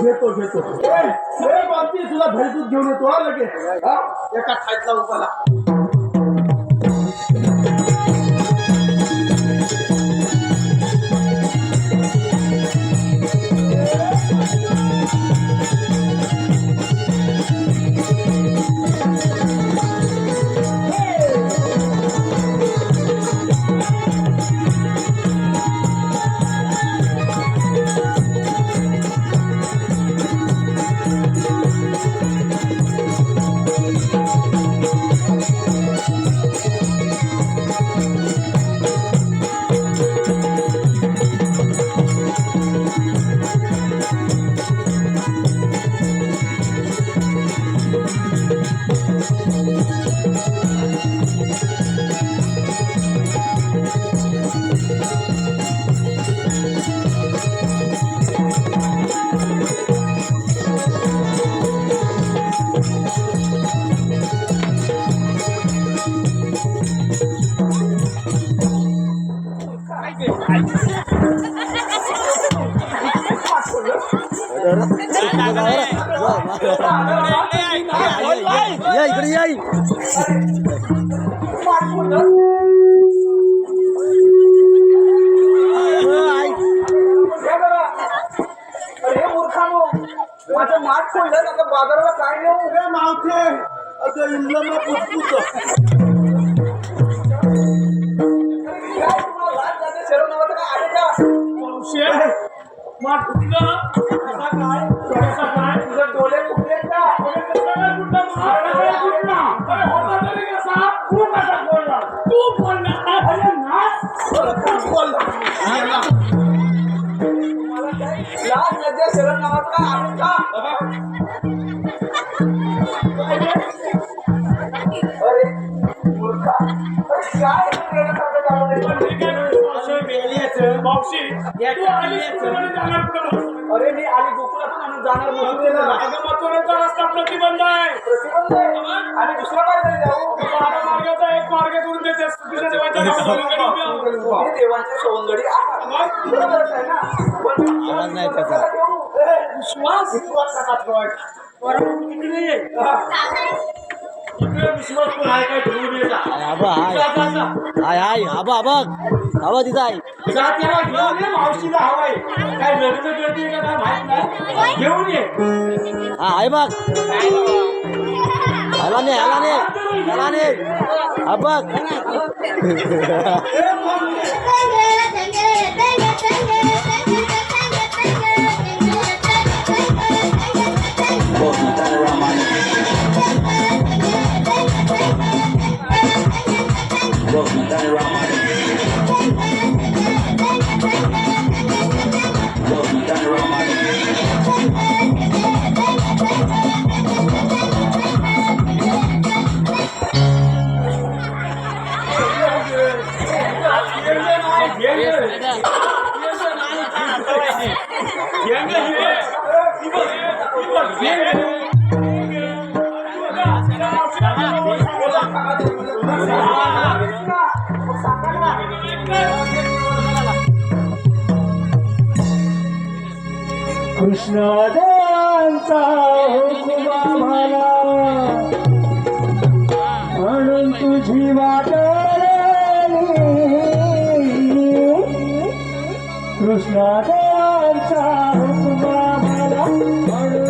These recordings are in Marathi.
घेतो, घेतो, घेतो तुला घरी घेऊन येतो लगेच एका खायचा उपाला माझं माठ खोललं आता बाजाराला काय नेऊ पुसपुस काय शरम नावाचं काय आहे का माठ फुटलं कसा काय कसा काय तुझं डोळे कुठले का अरे मी आली गोकुळातून आणून जाणार मथुरेला प्रतिबंध आहे. प्रतिबंध आहे. आणि दुसरा काय तरी जाऊ. मार्गाचा एक मार्ग करून देते. तुझ्या देवाच्या नावाने देवांचे सवंगडी आहे ना? पण आवाज नाही त्याचा. विश्वास? विश्वास नका ठेवायचा. इकडे विश्वास पण आहे काय ठेवून ये जा. आबा हाय जा, जा, जा. हाय हाय आबा आबा आबा तिथं आहे जा त्याला घेऊन ये मावशीला हवाय काय लग्न करते का काय माहित नाही घेऊन ये हा आहे बघ आला नाही आला नाही आला नाही हा बघ कृष्णदेवांचा हुकुमा मला कृष्णा देवांचा हुकुमा मला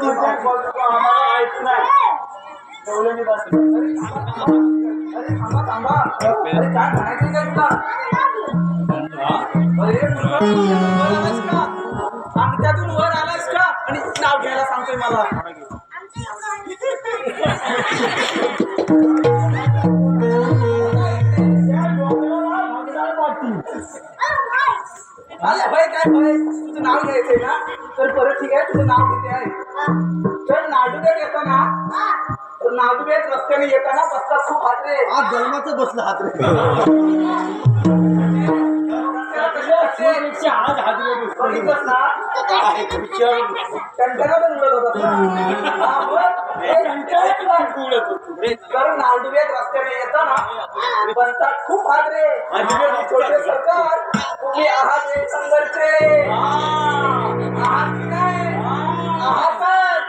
का वर आलास का आणि का आणि नाव घ्यायला सांगतोय मला आले भाई काय भाई तुझं नाव घ्यायचंय ना तर परत ठीक आहे तुझं नाव किती आहे बसतात खूप हातरे आज जन्माचं बसलं हात रे. बघितलंस ना कंटाळा पण उडत होता. कारण रस्त्याने येताना बसतात खूप हादरे छोटे सरकार? तुम्ही आहात एक संघर्षे. आहात की नाही? आहातच.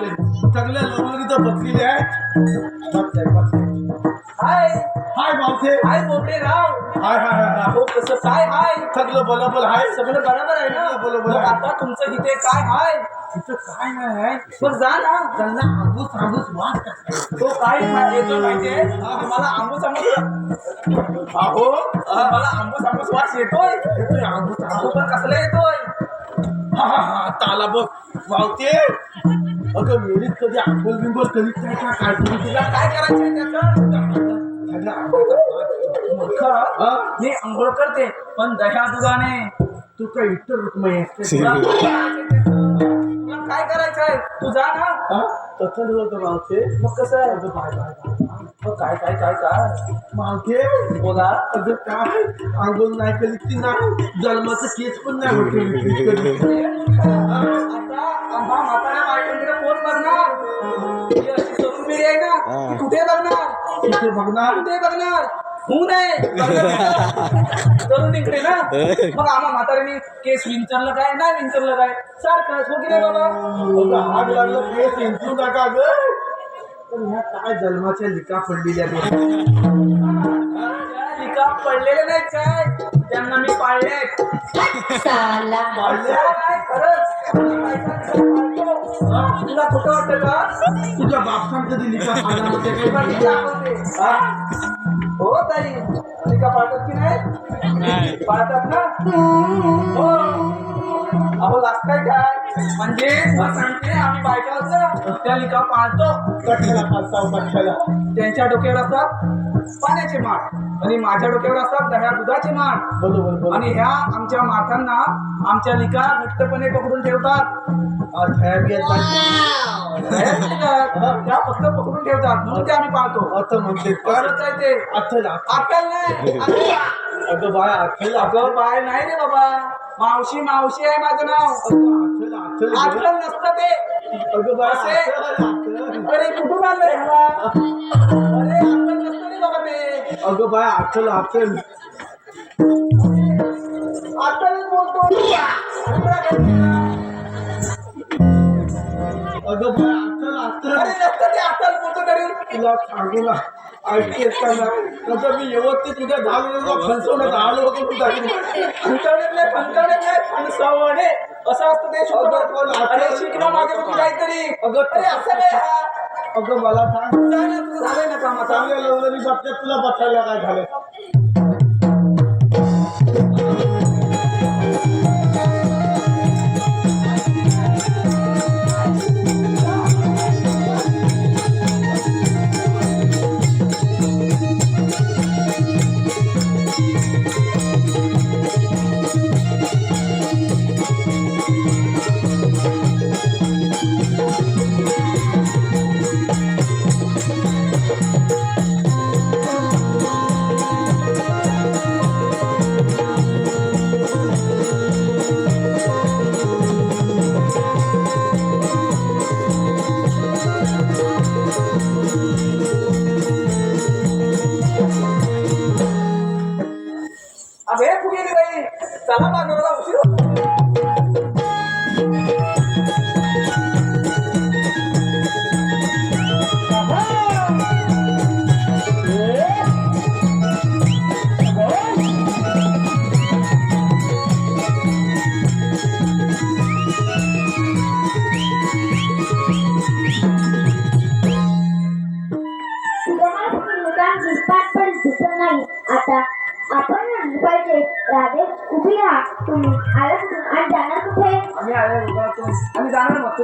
ना? चांगल्या लवंगीचं बसलेले आहे हाय. हाय मावसे हाय बोबडे राव. हाय हाय हाय हाय. हो कसं काय हाय? सगळं बरोबर आहे सगळं बरोबर आहे ना? बरोबर. आता तुमचं इथे काय हाय? तिथं काय नाही आहे. मग जा ना. त्यांना आंबूस आंबूस वास तो काय येतो माहितीये मला आंबूस आंबूस. अहो मला आंबूस आंबूस वास येतोय. येतोय आंबूस आंबूस. पण कसला येतोय? हा हा हा. आता आला बघ. मावते अगं मेरीत कधी आंबोल बिंबोल करीत नाही का? काय करू तुला? काय करायचंय त्याचं? मूर्ख? मी आंघोळ करते पण दह्या दुधाने. तू काय इतर रुक्मय तुला काय करायचंय काय तू जा ना. तसं होतं मावते मग कसं आहे? अगं बाय बाय मग काय काय काय काय? मावते बोला. अगं काय? आंघोळ नाही करीत ती नाही? जन्माचं केस पण नाही होत कुठे बघणार? तिथे बघणार? कुठे बघणार? होऊ नये. तरुण इकडे ना. मग आम्हा म्हाताऱ्याने केस विंचरलं काय? नाही विंचरलं काय? सारखं हो की नाही बाबा? आग लागलं केस इंचू नका ग. पण ह्या काय जन्माच्या लिका पडलेल्या लिका पडलेले नाहीत काय? त्यांना मी पाळले साला खरंच तुला खोटं वाटतं का तुझ्या बापसान कधी पण मी? दाखवते. हा? हो ताई. लिका पाळतात की नाही? पाळतात ना? हो. अहो लागताय काय? म्हणजे सांगते आम्ही बायका असतो त्या लिका पाळतो? कठ्याला त्यांच्या डोक्यावर असतात पाण्याचे माठ आणि माझ्या डोक्यावर असतात दह्या दुधाचे माठ बरोबर आणि ह्या आमच्या माथांना आमच्या लिका घट्टपणे पकडून ठेवतात. त्या फक्त पकडून ठेवतात म्हणून ते आम्ही पाहतो अर्थ म्हणते परत आहे ते अथल अक्कल नाही अगं बाय अथला अगं बाय नाही रे बाबा मावशी मावशी आहे माझं नाव अथला अक्कल नसतं ते अगं बाय अरे कुठून आणलंय ह्याला अरे अक्कल नसतं रे बाबा ते अगं बाय अथल अथल अक्कल बोलतो अगं अरे नसतं ते अक्कल बोलतो तरी? तुला सांगू ना ऐकतेस का ना कसं मी व्यवस्थित तुझ्या दहा मिनिटं फसवण्यात आलो होतो तू फंकवणे नाही फंकवणे नाही फणसावणे. असं असतं ते पण अरे अक्कल- शिकणं मागे काहीतरी. अगं, अरे असं नाही हा. अगं मला सांग. जा ना, तुझं झालंय ना काम आता चांगल्या लवलरी बाबतीत तुला बसायला काय झालं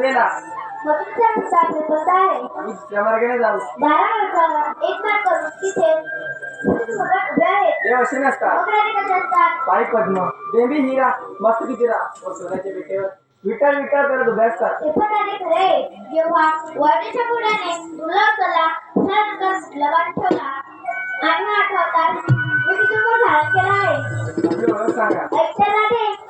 गेला आहे. त्या मार्गाने जाऊ. धारा एक मार्ग करून तिथे मगर उभे आहेत ते असे हिरा मस्त कितीरा व सोन्याच्या पेटेवर. विटाळ विटाळ करत उभे असतात. ते पण आणि खरे जेव्हा वाटेच्या बुडाने दुर्लभ केला त्यानंतर लवाट ठेवला. केला आहे. आपली ओळख